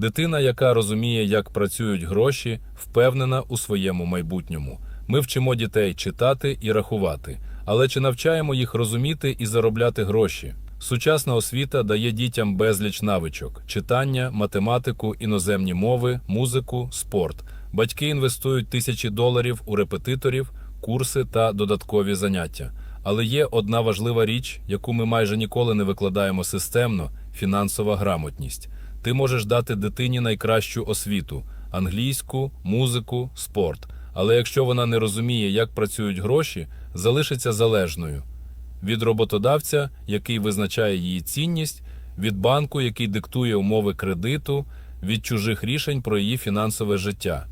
Дитина, яка розуміє, як працюють гроші, впевнена у своєму майбутньому. Ми вчимо дітей читати і рахувати, але чи навчаємо їх розуміти і заробляти гроші? Сучасна освіта дає дітям безліч навичок: читання, математику, іноземні мови, музику, спорт. Батьки інвестують тисячі доларів у репетиторів, курси та додаткові заняття. Але є одна важлива річ, яку ми майже ніколи не викладаємо системно фінансова грамотність. Ти можеш дати дитині найкращу освіту англійську, музику, спорт. Але якщо вона не розуміє, як працюють гроші, залишиться залежною від роботодавця, який визначає її цінність, від банку, який диктує умови кредиту, від чужих рішень про її фінансове життя.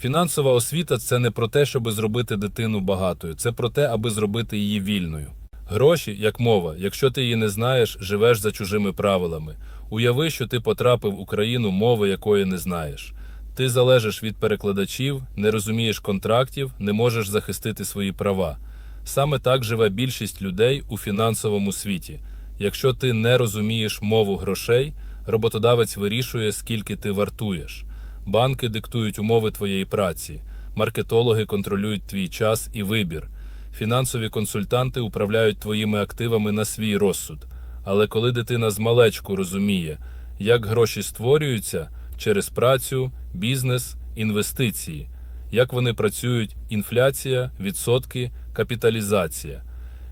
Фінансова освіта це не про те, щоб зробити дитину багатою, це про те, аби зробити її вільною. Гроші, як мова, якщо ти її не знаєш, живеш за чужими правилами. Уяви, що ти потрапив у країну, мови якої не знаєш. Ти залежиш від перекладачів, не розумієш контрактів, не можеш захистити свої права. Саме так живе більшість людей у фінансовому світі. Якщо ти не розумієш мову грошей, роботодавець вирішує, скільки ти вартуєш. Банки диктують умови твоєї праці, маркетологи контролюють твій час і вибір. Фінансові консультанти управляють твоїми активами на свій розсуд. Але коли дитина з малечку розуміє, як гроші створюються через працю, бізнес, інвестиції, як вони працюють інфляція, відсотки, капіталізація,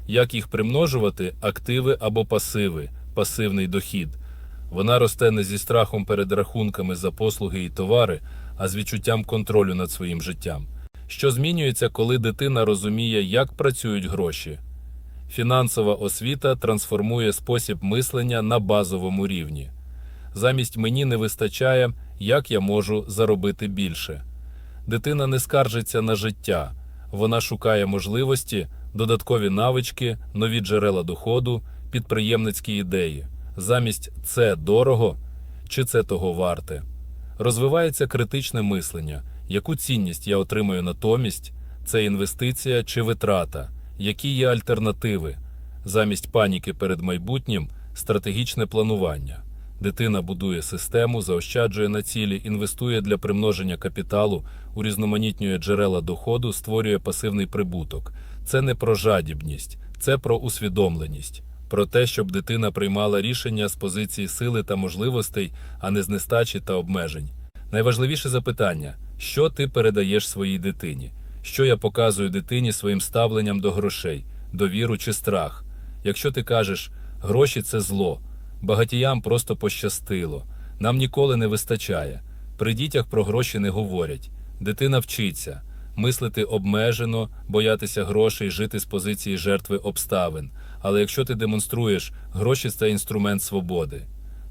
як їх примножувати активи або пасиви, пасивний дохід. Вона росте не зі страхом перед рахунками за послуги і товари, а з відчуттям контролю над своїм життям. Що змінюється, коли дитина розуміє, як працюють гроші? Фінансова освіта трансформує спосіб мислення на базовому рівні. Замість мені не вистачає, як я можу заробити більше. Дитина не скаржиться на життя, вона шукає можливості, додаткові навички, нові джерела доходу, підприємницькі ідеї. Замість це дорого чи це того варте. Розвивається критичне мислення, яку цінність я отримую натомість, це інвестиція чи витрата, які є альтернативи. Замість паніки перед майбутнім стратегічне планування. Дитина будує систему, заощаджує на цілі, інвестує для примноження капіталу, урізноманітнює джерела доходу, створює пасивний прибуток. Це не про жадібність, це про усвідомленість, про те, щоб дитина приймала рішення з позиції сили та можливостей, а не з нестачі та обмежень. Найважливіше запитання: що ти передаєш своїй дитині? Що я показую дитині своїм ставленням до грошей, довіру чи страх? Якщо ти кажеш, гроші це зло. Багатіям просто пощастило. Нам ніколи не вистачає. При дітях про гроші не говорять. Дитина вчиться мислити обмежено, боятися грошей, жити з позиції жертви обставин. Але якщо ти демонструєш, гроші це інструмент свободи.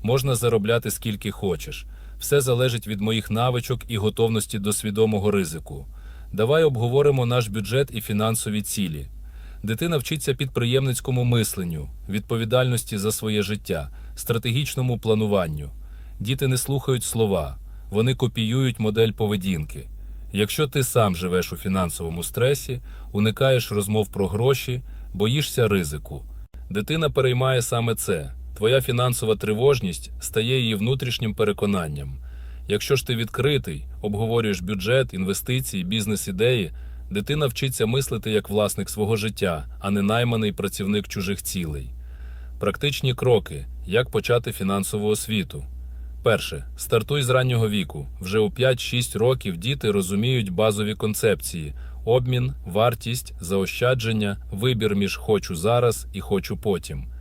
Можна заробляти скільки хочеш. Все залежить від моїх навичок і готовності до свідомого ризику. Давай обговоримо наш бюджет і фінансові цілі. Дитина вчиться підприємницькому мисленню, відповідальності за своє життя, стратегічному плануванню. Діти не слухають слова, вони копіюють модель поведінки. Якщо ти сам живеш у фінансовому стресі, уникаєш розмов про гроші, боїшся ризику. Дитина переймає саме це. Твоя фінансова тривожність стає її внутрішнім переконанням. Якщо ж ти відкритий, обговорюєш бюджет, інвестиції, бізнес-ідеї, дитина вчиться мислити як власник свого життя, а не найманий працівник чужих цілей. Практичні кроки, як почати фінансову освіту. Перше. Стартуй з раннього віку. Вже у 5-6 років діти розуміють базові концепції: обмін, вартість, заощадження, вибір між хочу зараз і хочу потім.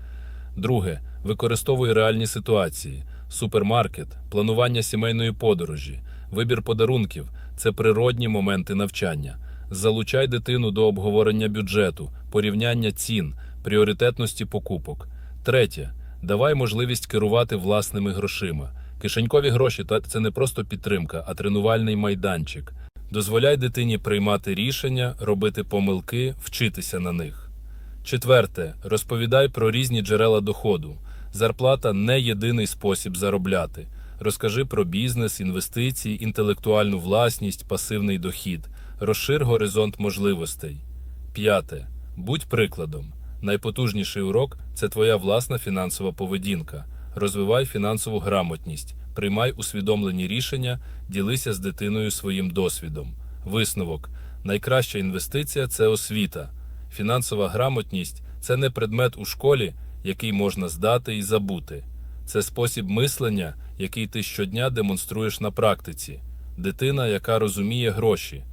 Друге. Використовуй реальні ситуації: супермаркет, планування сімейної подорожі, вибір подарунків це природні моменти навчання. Залучай дитину до обговорення бюджету, порівняння цін, пріоритетності покупок. Третє. Давай можливість керувати власними грошима. Кишенькові гроші та це не просто підтримка, а тренувальний майданчик. Дозволяй дитині приймати рішення, робити помилки, вчитися на них. Четверте. Розповідай про різні джерела доходу. Зарплата не єдиний спосіб заробляти. Розкажи про бізнес, інвестиції, інтелектуальну власність, пасивний дохід. Розшир горизонт можливостей. П'яте. Будь прикладом. Найпотужніший урок це твоя власна фінансова поведінка. Розвивай фінансову грамотність, приймай усвідомлені рішення, ділися з дитиною своїм досвідом. Висновок: найкраща інвестиція це освіта. Фінансова грамотність це не предмет у школі, який можна здати і забути. Це спосіб мислення, який ти щодня демонструєш на практиці. Дитина, яка розуміє гроші,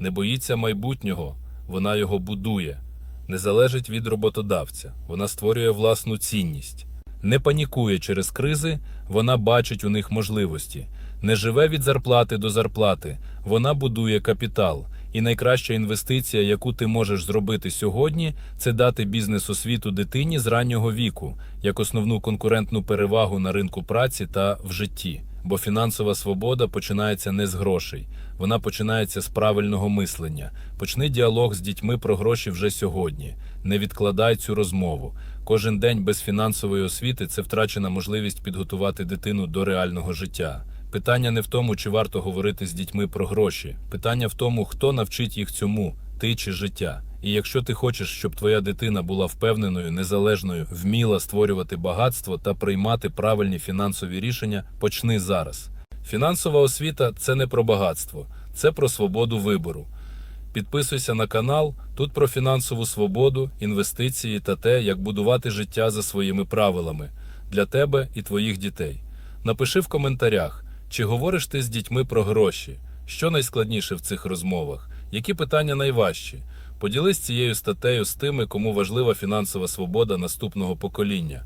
не боїться майбутнього, вона його будує, не залежить від роботодавця, вона створює власну цінність, не панікує через кризи, вона бачить у них можливості, не живе від зарплати до зарплати, вона будує капітал. І найкраща інвестиція, яку ти можеш зробити сьогодні, це дати бізнес-освіту дитині з раннього віку, як основну конкурентну перевагу на ринку праці та в житті. Бо фінансова свобода починається не з грошей, вона починається з правильного мислення. Почни діалог з дітьми про гроші вже сьогодні. Не відкладай цю розмову. Кожен день без фінансової освіти це втрачена можливість підготувати дитину до реального життя. Питання не в тому, чи варто говорити з дітьми про гроші. Питання в тому, хто навчить їх цьому, ти чи життя. І якщо ти хочеш, щоб твоя дитина була впевненою, незалежною, вміла створювати багатство та приймати правильні фінансові рішення, почни зараз. Фінансова освіта це не про багатство, це про свободу вибору. Підписуйся на канал. Тут про фінансову свободу, інвестиції та те, як будувати життя за своїми правилами для тебе і твоїх дітей. Напиши в коментарях, чи говориш ти з дітьми про гроші, що найскладніше в цих розмовах, які питання найважчі. Поділись цією статтею з тими, кому важлива фінансова свобода наступного покоління.